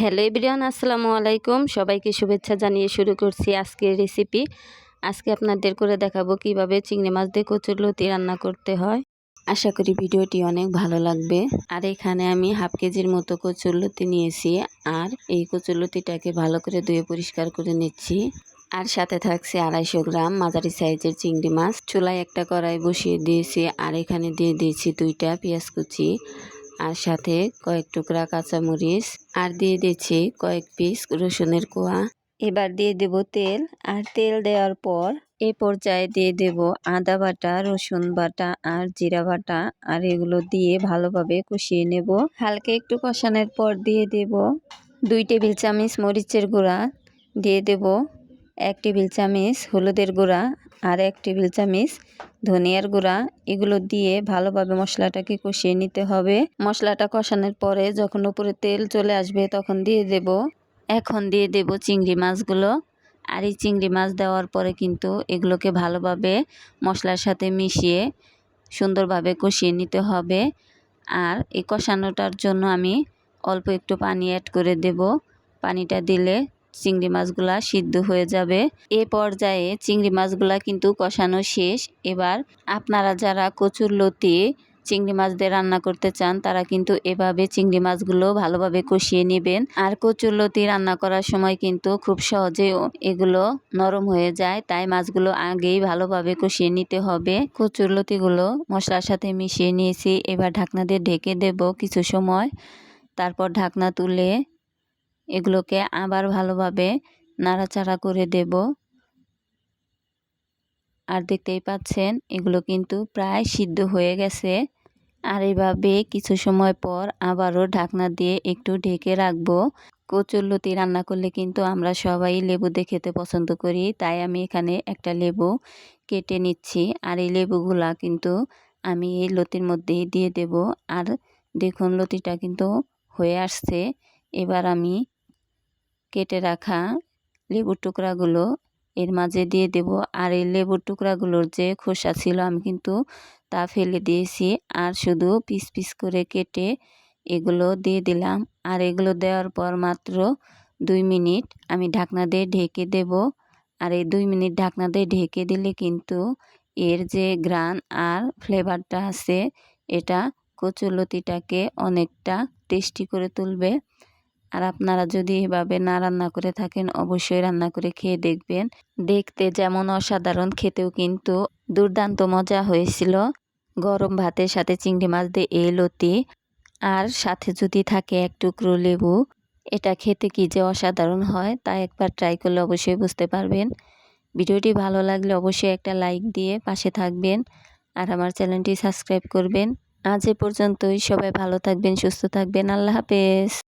Hello everyone, আসসালামু আলাইকুম। সবাইকে শুভেচ্ছা জানিয়ে শুরু করছি আজকের রেসিপি আজকে আপনাদের করে দেখাবো কীভাবে চিংড়ি মাছ দিয়ে কচুরলতি রান্না করতে হয়। আশা করি ভিডিওটি অনেক ভালো লাগবে। আর এখানে আমি হাফ কেজির মতো কচুরলতি নিয়েছি। আর এই কচুরলতিটাকে ভালো করে ধুয়ে পরিষ্কার করে নিচ্ছি। আর সাথে থাকছে আড়াইশো গ্রাম মাঝারি সাইজের চিংড়ি মাছ। চুলায় একটা কড়াই বসিয়ে দিয়েছি। আর এখানে দিয়ে দিয়েছি দুইটা পেঁয়াজ কুচি। আর সাথে কয়েক টুকরা কাঁচামরিচ আর দিয়ে দিচ্ছি কয়েক পিস রসুনের কোয়া। এবার দিয়ে দেব তেল আর তেল দেওয়ার পর এ পর্যায়ে দিয়ে দেব আদা বাটা, রসুন বাটা আর জিরা বাটা আর এগুলো দিয়ে ভালোভাবে কষিয়ে নেব। হালকা একটু কষানোর পর দিয়ে দেব দুই টেবিল চামচ মরিচের গুঁড়া। দিয়ে দেব এক টেবিল চামচ হলুদের গুঁড়া আর এক টেবিল চামচ ধনিয়ার গুঁড়া। এগুলো দিয়ে ভালোভাবে মশলাটাকে কষিয়ে নিতে হবে। মশলাটা কষানোর পরে যখন উপরে তেল চলে আসবে তখন দিয়ে দেব। এখন দিয়ে দেব চিংড়ি মাছগুলো। আর এই চিংড়ি মাছ দেওয়ার পরে কিন্তু এগুলোকে ভালোভাবে মশলার সাথে মিশিয়ে সুন্দরভাবে কষিয়ে নিতে হবে। আর এই কষানোটার জন্য আমি অল্প একটু পানি অ্যাড করে দেব। পানিটা দিলে চিংড়ি মাছগুলা সিদ্ধ হয়ে যাবে। এ পর্যায়ে চিংড়ি মাছগুলা কিন্তু কষানো শেষ। এবার আপনারা যারা কচুর লতি চিংড়ি মাছ দিয়ে রান্না করতে চান, তারা কিন্তু এভাবে চিংড়ি মাছগুলো ভালোভাবে কষিয়ে নেবেন। আর কচুর লতি রান্না করার সময় কিন্তু খুব সহজে এগুলো নরম হয়ে যায়, তাই মাছগুলো আগেই ভালোভাবে কষিয়ে নিতে হবে। কচুর লতিগুলো মশলার সাথে মিশিয়ে নিয়েছি। এবার ঢাকনা দিয়ে ঢেকে দেব কিছু সময়। তারপর ঢাকনা তুলে এগুলোকে আবার ভালোভাবে নাড়াচাড়া করে দেব। আর দেখতেই পাচ্ছেন, এগুলো কিন্তু প্রায় সিদ্ধ হয়ে গেছে। আর এভাবে কিছু সময় পর আবারও ঢাকনা দিয়ে একটু ঢেকে রাখব। কচুরলতি রান্না করলে কিন্তু আমরা সবাই লেবু দিয়ে খেতে পছন্দ করি, তাই আমি এখানে একটা লেবু কেটে নিচ্ছি। আর এই লেবুগুলা কিন্তু আমি এই লতির মধ্যেই দিয়ে দেব। আর দেখুন, লতিটা কিন্তু হয়ে আসছে। এবার আমি কেটে রাখা লেবুর টুকরাগুলো। এর মাঝে দিয়ে দেব আর এই লেবুর টুকরাগুলোর যে খোসা ছিল আমি কিন্তু তা ফেলে দিয়েছি। আর শুধু পিস পিস করে কেটে এগুলো দিয়ে দিলাম। আর এগুলো দেওয়ার পর মাত্র দুই মিনিট আমি ঢাকনা দিয়ে ঢেকে দেব। আর এই দুই মিনিট ঢাকনা দিয়ে ঢেকে দিলে কিন্তু এর যে গ্রান আর ফ্লেভারটা আছে, এটা কচুলতিটাকে অনেকটা টেস্টি করে তুলবে। আর আপনারা যদি এভাবে না রান্না করে থাকেন, অবশ্যই রান্না করে খেয়ে দেখবেন। দেখতে যেমন অসাধারণ, খেতেও কিন্তু দুর্দান্ত মজা হয়েছিল। গরম ভাতের সাথে চিংড়ি মাছ দিয়ে এই লতি। আর সাথে যদি থাকে এক টুকরো লেবু, এটা খেতে কি যে অসাধারণ হয় তা একবার ট্রাই করলে অবশ্যই বুঝতে পারবেন। ভিডিওটি ভালো লাগলে অবশ্যই একটা লাইক দিয়ে পাশে থাকবেন আর আমার চ্যানেলটি সাবস্ক্রাইব করবেন। আজ এ পর্যন্তই, সবাই ভালো থাকবেন, সুস্থ থাকবেন, আল্লাহ হাফেজ।